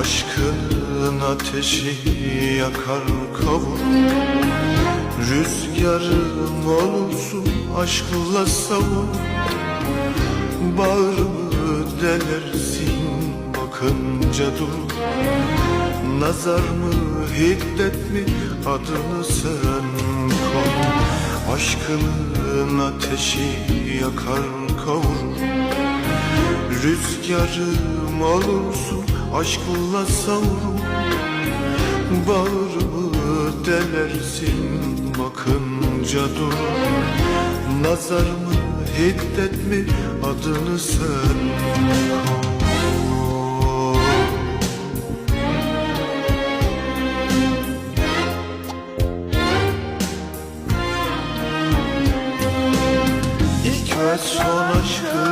Aşkın ateşi yakar kavur Rüzgarım olursun aşkla savur Bağrımı delersin bakınca dur. Nazar mı hiddet mi adını sen koy Aşkının ateşi yakar kavur Rüzgarım olursun aşkla savurup Bağrımı delersin bakınca durur Nazar mı hiddet mi adını sen. Koy ve son aşkı